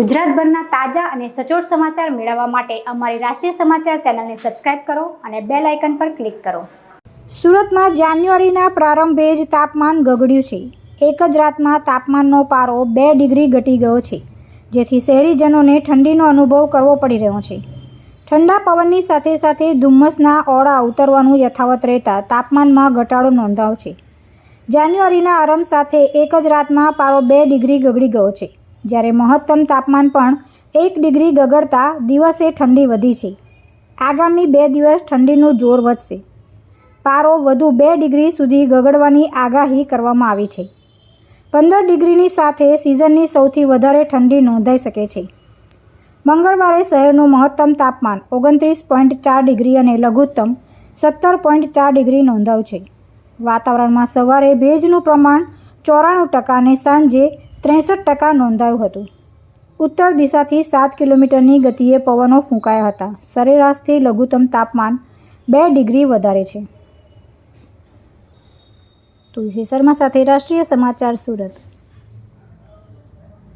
ગુજરાતભરના તાજા અને સચોટ સમાચાર મેળવવા માટે અમારી રાષ્ટ્રીય સમાચાર ચેનલને સબસ્ક્રાઇબ કરો અને બેલ આઇકન પર ક્લિક કરો. સુરતમાં જાન્યુઆરીના પ્રારંભે જ તાપમાન ગગડ્યું છે. એક જ રાતમાં તાપમાનનો પારો બે ડિગ્રી ઘટી ગયો છે, જેથી શહેરીજનોને ઠંડીનો અનુભવ કરવો પડી રહ્યો છે. ઠંડા પવનની સાથે સાથે ધુમ્મસના ઓળા ઉતરવાનું યથાવત રહેતા તાપમાનમાં ઘટાડો નોંધાયો છે. જાન્યુઆરીના આરંભ સાથે એક જ રાતમાં પારો બે ડિગ્રી ગગડી ગયો છે. જ્યારે મહત્તમ તાપમાન પણ એક ડિગ્રી ગગડતા દિવસે ઠંડી વધી છે. આગામી બે દિવસ ઠંડીનું જોર વધશે. પારો વધુ બે ડિગ્રી સુધી ગગડવાની આગાહી કરવામાં આવી છે. પંદર ડિગ્રીની સાથે સિઝનની સૌથી વધારે ઠંડી નોંધાઈ શકે છે. મંગળવારે શહેરનું મહત્તમ તાપમાન ઓગણત્રીસ પોઈન્ટ ચાર ડિગ્રી અને લઘુત્તમ સત્તર પોઈન્ટ ચાર ડિગ્રી નોંધાયું છે. વાતાવરણમાં સવારે ભેજનું પ્રમાણ ચોરાણું ટકા અને સાંજે ત્રેસઠ ટકા નોંધાયું હતું. ઉત્તર દિશાથી સાત કિલોમીટરની ગતિએ પવનો ફૂંકાયા હતા. સરેરાશથી લઘુત્તમ તાપમાન બે ડિગ્રી વધારે છે. તુલસી શર્મા સાથે રાષ્ટ્રીય સમાચાર સુરત.